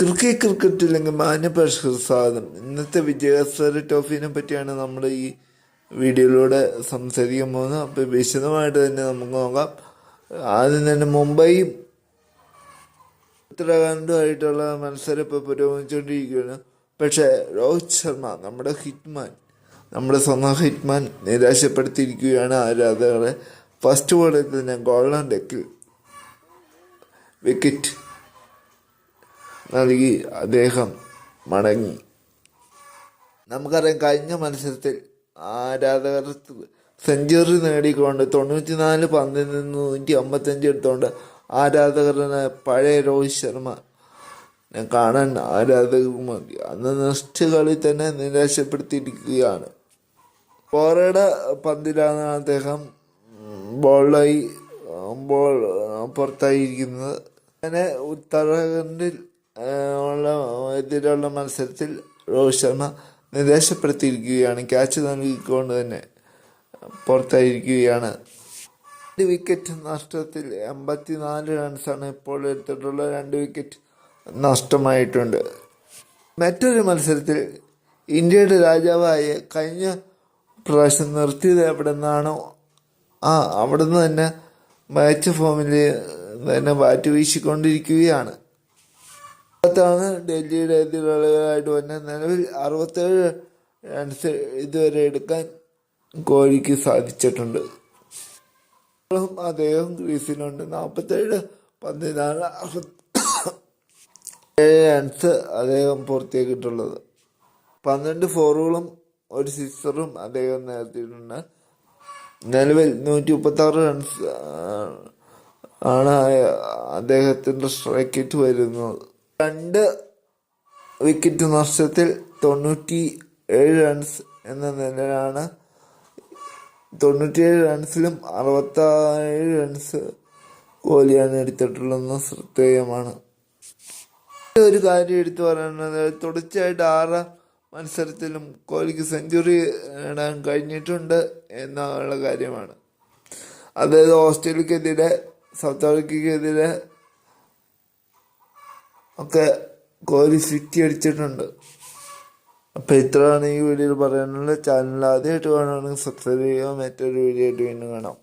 Cricket അല്ലെങ്കിൽ മാന്യ പരിഷ്കൃത സ്വാഗതം ഇന്നത്തെ വിജയസര ട്രോഫിനെ പറ്റിയാണ് നമ്മൾ ഈ വീഡിയോയിലൂടെ സംസാരിക്കാൻ പോകുന്നത് അപ്പോൾ വിശദമായിട്ട് തന്നെ നമുക്ക് നോക്കാം. ആദ്യം തന്നെ മുംബൈ ഉത്തരാഖണ്ഡുമായിട്ടുള്ള മത്സരം ഇപ്പോൾ പുരോഗമിച്ചുകൊണ്ടിരിക്കുകയാണ്. പക്ഷേ രോഹിത് ശർമ്മ നമ്മുടെ ഹിറ്റ്മാൻ നമ്മുടെ സ്വന്തം ഹിറ്റ്മാൻ നിരാശപ്പെടുത്തിയിരിക്കുകയാണ് ആരാധകരെ. ഫസ്റ്റ് ബോളിൽ തന്നെ ഗോൾഡൻ ഡെക്കിൽ. വിക്കറ്റ്. നൽകി അദ്ദേഹം മടങ്ങി. നമുക്കറിയാം കഴിഞ്ഞ മത്സരത്തിൽ ആരാധകർ സെഞ്ചുറി നേടിക്കൊണ്ട് തൊണ്ണൂറ്റിനാല് പന്തിൽ നിന്ന് നൂറ്റി അമ്പത്തഞ്ച് എടുത്തുകൊണ്ട് ആരാധകരുടെ പഴയ രോഹിത് ശർമ്മ കാണാൻ ആരാധകർ മതി. അന്ന് നെക്സ്റ്റ് കളി തന്നെ നിരാശപ്പെടുത്തിയിരിക്കുകയാണ്. പോറയുടെ പന്തിലാണ് അദ്ദേഹം ബോളായി ബോൾ പുറത്തായിരിക്കുന്നത്. അങ്ങനെ ഉത്തരാഖണ്ഡിൽ ഉള്ള എതിരുള്ള മത്സരത്തിൽ രോഹിത് ശർമ്മ നിരാശപ്പെടുത്തിയിരിക്കുകയാണ്. ക്യാച്ച് നൽകിക്കൊണ്ട് തന്നെ പുറത്തായിരിക്കുകയാണ്. രണ്ട് വിക്കറ്റ് നഷ്ടത്തിൽ എൺപത്തിനാല് റൺസാണ് ഇപ്പോൾ എടുത്തിട്ടുള്ള രണ്ട് വിക്കറ്റ് നഷ്ടമായിട്ടുണ്ട്. മറ്റൊരു മത്സരത്തിൽ ഇന്ത്യയുടെ രാജാവായ കഴിഞ്ഞ പ്രാവശ്യം നിർത്തിയത് എവിടെ നിന്നാണോ ആ അവിടെ നിന്ന് തന്നെ മാച്ച് ഫോമിൽ തന്നെ ബാറ്റ് വീശിക്കൊണ്ടിരിക്കുകയാണ്. ാണ് ഡൽഹിയുടെ എതിരാളികളായിട്ട് വന്ന നിലവിൽ അറുപത്തേഴ് റൺസ് ഇതുവരെ എടുക്കാൻ കോഹ്ലിക്ക് സാധിച്ചിട്ടുണ്ട്. അദ്ദേഹം ക്രീസിലുണ്ട്. നാൽപ്പത്തേഴ് പന്തിനാണ് ഏഴ് റൺസ് അദ്ദേഹം പുറത്തേക്കിട്ടുള്ളത് പന്ത്രണ്ട് ഫോറുകളും ഒരു സിക്സറും അദ്ദേഹം നേർത്തിയിട്ടുണ്ട് നിലവിൽ നൂറ്റി മുപ്പത്തി ആറ് റൺസ് ആണ് അദ്ദേഹത്തിന്റെ സ്ട്രൈക്കറ്റ് വരുന്നത്. രണ്ട് വിക്കറ്റ് നഷ്ടത്തിൽ തൊണ്ണൂറ്റി ഏഴ് റൺസ് എന്ന നിലയിലാണ്. തൊണ്ണൂറ്റിയേഴ് റൺസിലും അറുപത്തേഴ് റൺസ് കോഹ്ലിയാണ് എടുത്തിട്ടുള്ളതെന്ന് ശ്രദ്ധേയമാണ്. ഒരു കാര്യം എടുത്തു പറയുന്നത് തുടർച്ചയായിട്ട് ആറ് മത്സരത്തിലും കോഹ്ലിക്ക് സെഞ്ചുറി നേടാൻ കഴിഞ്ഞിട്ടുണ്ട് എന്നുള്ള കാര്യമാണ്. അതായത് ഓസ്ട്രേലിയക്കെതിരെ സൗത്ത് ആഫ്രിക്കയ്ക്കെതിരെ ഒക്കെ കോഹ്ലി സിറ്റി അടിച്ചിട്ടുണ്ട് അപ്പോൾ ഇത്രയാണ് ഈ വീഡിയോയിൽ പറയാനുള്ളത്. ചാനൽ ആദ്യമായിട്ട് കാണുകയാണെങ്കിൽ സബ്സ്ക്രൈബ് ചെയ്യുക മറ്റൊരു വീഡിയോ ആയിട്ട് വീണ്ടും കാണാം.